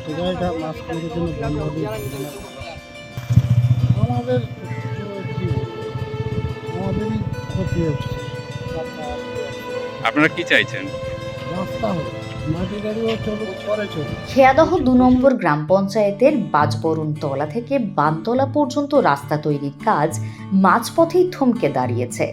মাঠে মাছ খাওয়ার জন্য বন্ধ আমাদের তো কি? বলব, আমাদেরই ক্ষতি হচ্ছে। আপনারা কি চাইছেন? রাস্তা হোক খেয়াদহ দু নম্বর গ্রাম পঞ্চায়েতের বাজবরুণ তলা থেকে বানতলা পর্যন্ত রাস্তা তৈরির কাজ মাঝপথেই থমকে দাঁড়িয়েছে।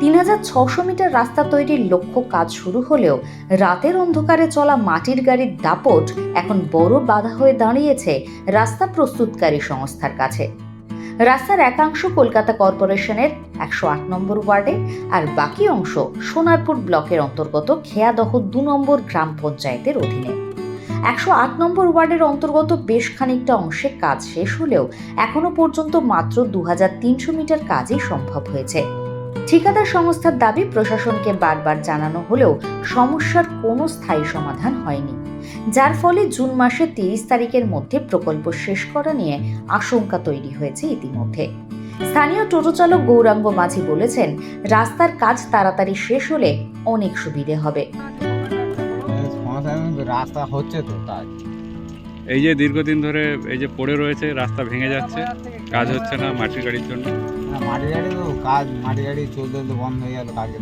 তিন হাজার ছশো মিটার রাস্তা তৈরির লক্ষ্য কাজ শুরু হলেও রাতের অন্ধকারে চলা মাটির গাড়ির দাপট এখন বড় বাধা হয়ে দাঁড়িয়েছে রাস্তা প্রস্তুতকারী সংস্থার কাছে। রাস্তার একাংশ কলকাতা কর্পোরেশনের একশো আট নম্বর ওয়ার্ডে আর বাকি অংশ সোনারপুর ব্লকের অন্তর্গত খেয়াদহ দু নম্বর গ্রাম পঞ্চায়েতের অধীনে। একশো আট নম্বর ওয়ার্ডের অন্তর্গত বেশ খানিকটা অংশে কাজ শেষ হলেও এখনও পর্যন্ত মাত্র দু মিটার কাজই সম্ভব হয়েছে। ঠিকাদার সংস্থার দাবি প্রশাসনকে বারবার জানানো হলেও সমস্যার কোনো স্থায়ী সমাধান হয়নি। যার ফলে জুন মাসের তিরিশ তারিখের মধ্যে প্রকল্প শেষ করা নিয়ে আশঙ্কা তৈরি হয়েছে ইতিমধ্যে। স্থানীয় টোটো চালক গৌরাঙ্গ মাঝি বলেছেন রাস্তার কাজ তাড়াতাড়ি শেষ হলে অনেক সুবিধে হবে। রাস্তা হচ্ছে তো কাজ এই যে দীর্ঘদিন ধরে এই যে পড়ে রয়েছে রাস্তা ভেঙে যাচ্ছে কাজ হচ্ছে না মাটির গাড়ির জন্য। না, মাটি গাড়ি তো কাজ মাটি গাড়ি চলতে চলতে বন্ধ হয়ে গেল কাজে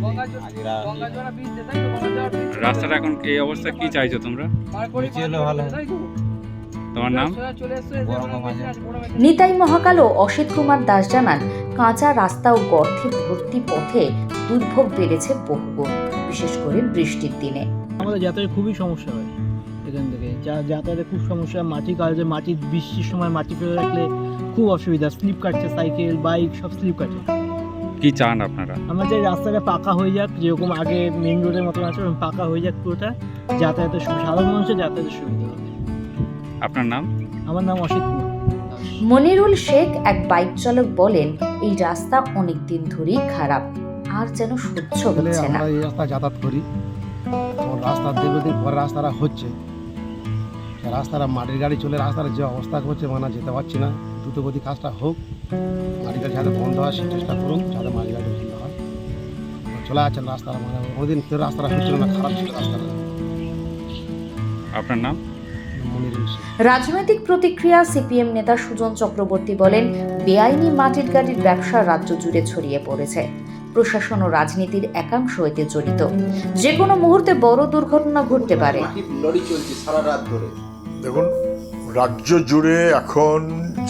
রাস্তাটা এখন এই অবস্থা কি চাইছো তোমরা? নিচে এলে ভালো তোমার নাম? নিতাই মহাকাল ও অসিত কুমার দাস জানান কাঁচা রাস্তা ও গর্তে ভর্তি পথে দুর্ভোগ বেড়েছে বহুগুণ বিশেষ করে বৃষ্টির দিনে। আমাদের যাতায়াতের খুবই সমস্যা হয় এখান থেকে। যা যাতায়াতের খুব সমস্যা। মাটি কাজে মাটি বৃষ্টির সময় মাটি ফেলে রাখলে খুব অসুবিধা স্লিপ কাটছে সাইকেল বাইক সব স্লিপ কাটে। কি চান আপনারা? আমরা চাই রাস্তাটা পাকা হয়ে যাক যেরকম আগে মেন রোডের মতন আছে ওরকম পাকা হয়ে যাক পুরোটা যাতায়াতের সুবিধা সাধারণ মানুষের যাতায়াতের সুবিধা হবে। আপনার নাম? আমার নাম অসিত কুমার। মনিরুল শেখ এক বাইক চালক বলেন এই রাস্তা অনেক দিন ধরেই খারাপ আর যেন সহ্য হচ্ছে না। আমরা এই রাস্তা যাতায়াত করি। এবং রাস্তা দীর্ঘদিন পরে রাস্তাটা হচ্ছে রাস্তাটা মাটির গাড়ি চলে রাস্তার যে অবস্থা করছে মানে যেতে পারছি না। দ্রুতগতি কাজটা হোক মাটির যাতে বন্ধ হয় সে চেষ্টা করুন যাতে গাড়ি ভালো হয়। চলে আছেন রাস্তাটা মানে অনেকদিন ধরে রাস্তাটা হচ্ছিল না খারাপ ছিল রাস্তাটা। আপনার নাম? রাজনৈতিক প্রতিক্রিয়া সিপিএম নেতা সুজন চক্রবর্তী বলেন বেআইনি মাটির গাড়ির ব্যবসা রাজ্য জুড়ে ছড়িয়ে পড়েছে। প্রশাসন ও রাজনীতির একাংশ এতে জড়িত। যে কোনো মুহূর্তে বড় দুর্ঘটনা ঘটতে পারে। মাটির চলছে সারা রাত ধরে। দেখুন রাজ্য জুড়ে এখন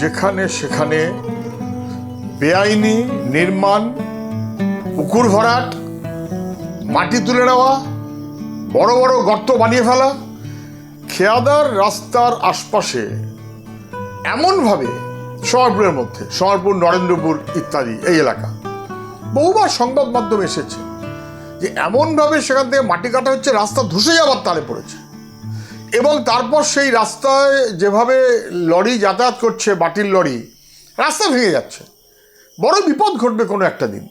যেখানে সেখানে বেআইনি নির্মাণ পুকুর ভরাট, মাটি তুলে নেওয়া, বড় বড় গর্ত বানিয়ে ফেলা, খেয়াদার রাস্তার আশপাশে এমনভাবে সোনারপুরের মধ্যে সোনারপুর নরেন্দ্রপুর ইত্যাদি এই এলাকা। বহুবার সংবাদ মাধ্যমে এসেছে যে এমনভাবে সেখান থেকে মাটি কাটা হচ্ছে, রাস্তা ধসে যাওয়ার তালে পড়েছে। তারপর সেই রাস্তায় যেভাবে লরি যাতায়াত করছে, বাটির লরি, রাস্তা ভেঙে যাচ্ছে। বড় বিপদ ঘটবে কোনো একটা দিন।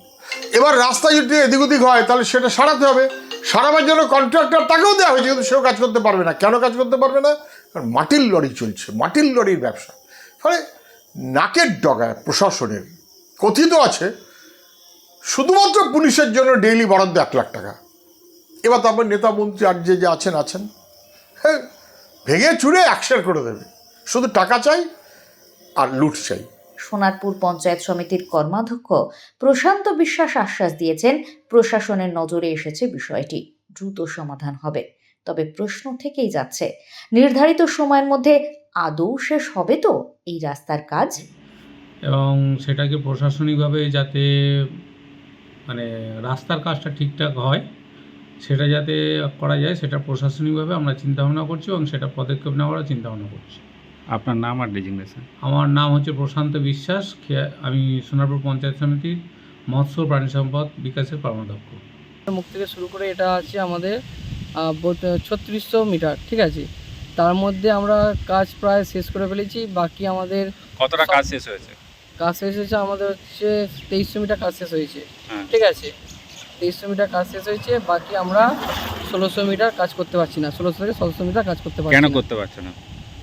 এবার রাস্তা যদি এদিক ওদিক হয়, তাহলে সেটা সারাতে হবে। সারাবার জন্য কন্ট্রাক্টর তাকেও দেওয়া হয়েছে, কিন্তু সেও কাজ করতে পারবে না। কেন কাজ করতে পারবে না? কারণ মাটির লরি চলছে, মাটির লরির ব্যবসা। ফলে নাকের ডগায় প্রশাসনের, কথিত আছে, শুধুমাত্র পুলিশের জন্য ডেইলি বরাদ্দ এক লাখ টাকা। এবার তারপর নেতা মন্ত্রী আর যে যে আছেন আছেন। ভেঙে চুরে একশের করে দেবে। শুধু টাকা চাই আর লুট চাই। সোনারপুর পঞ্চায়েত সমিতির কর্মাধ্যক্ষ প্রশান্ত বিশ্বাস আশ্বাস দিয়েছেন প্রশাসনের নজরে এসেছে বিষয়টি। দ্রুত সমাধান হবে। তবে প্রশ্ন থেকেই যাচ্ছে নির্ধারিত সময়ের মধ্যে আদৌ শেষ হবে তো এই রাস্তার কাজ? এবং সেটাকে প্রশাসনিকভাবে যাতে মানে রাস্তার কাজটা ঠিকঠাক হয় সেটা যাতে করা যায় সেটা প্রশাসনিকভাবে আমরা চিন্তাভাবনা করছি এবং সেটা পদক্ষেপ নেওয়ারও চিন্তাভাবনা করছি। আপনার নাম আর ডেজিগনেশন আমার নাম হচ্ছে প্রশান্ত বিশ্বাস আমি সোনারপুর পঞ্চায়েত সমিতির মৎস্য প্রাণী সম্পদ বিকাশের কর্মাধ্যক্ষ মুখ থেকে শুরু করে এটা আছে আমাদের ছত্রিশশো মিটার ঠিক আছে? তার মধ্যে আমরা কাজ প্রায় শেষ করে ফেলেছি বাকি আমাদের কতটা কাজ শেষ হয়েছে? কাজ শেষ হয়েছে আমাদের হচ্ছে তেইশশো মিটার কাজ শেষ হয়েছে হ্যাঁ। ঠিক আছে? তেইশশো মিটার কাজ শেষ হয়েছে বাকি আমরা ষোলোশো মিটার কাজ করতে পারছি না। ষোলোশো থেকে ষোলোশো মিটার কাজ করতে পারছি কেন। করতে পারছ না?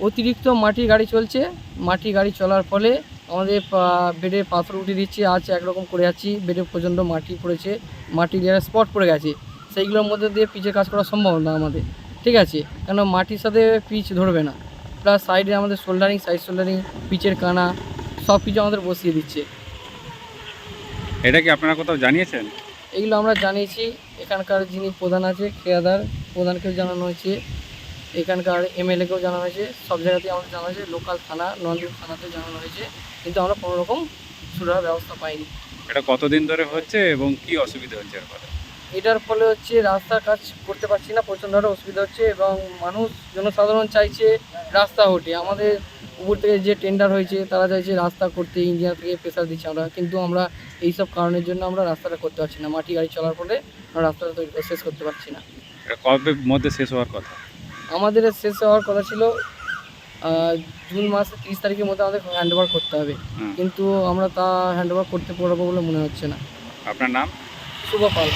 অতিরিক্ত মাটির গাড়ি চলছে। মাটির গাড়ি চলার ফলে আমাদের বেডে পাথর উঠে দিচ্ছে আজ একরকম করে যাচ্ছি। বেডে পর্যন্ত মাটি পড়েছে মাটির জায়গায় স্পট পড়ে গেছে। সেইগুলোর মধ্যে দিয়ে পিচের কাজ করা সম্ভব না আমাদের। ঠিক আছে? কেন মাটির সাথে পিচ ধরবে না। প্লাস সাইডে আমাদের শোল্ডারিং সাইড শোল্ডারিং পিচের কানা সব কিছু আমাদের বসিয়ে দিচ্ছে। এটা কি আপনারা কোথাও জানিয়েছেন? এগুলো আমরা জানিয়েছি। এখানকার যিনি প্রধান আছে খেয়াদার প্রধানকেও জানানো হয়েছে। এখানকার এমএলএকেও জানানো হয়েছে। সব জায়গাতেই আমাদের জানানো হয়েছে। লোকাল থানা নন্দীপুর থানাতে জানানো হয়েছে। কিন্তু আমরা কোনো রকম সুরাহা ব্যবস্থা পাইনি। এটা কতদিন ধরে হচ্ছে এবং কি অসুবিধা হচ্ছে এর ফলে? এটার ফলে হচ্ছে রাস্তার কাজ করতে পারছি না। প্রচণ্ড অসুবিধা হচ্ছে এবং মানুষ জনসাধারণ চাইছে রাস্তা ওঠে আমাদের উপর থেকে যে টেন্ডার হয়েছে তারা চাইছে রাস্তা করতে ইঞ্জিনিয়ার থেকে প্রেশার দিচ্ছে আমরা। কিন্তু আমরা এই সব কারণের জন্য আমরা রাস্তাটা করতে পারছি না। মাটি গাড়ি চলার ফলে আমরা রাস্তাটা তৈরি শেষ করতে পারছি না। কবে মধ্যে শেষ হওয়ার কথা? আমাদের শেষ হওয়ার কথা ছিল জুন মাসের তিরিশ তারিখের মধ্যে আমাদের হ্যান্ড ওভার করতে হবে। কিন্তু আমরা তা হ্যান্ড ওভার করতে পারব বলে মনে হচ্ছে না। আপনার নাম? শুভ পাল।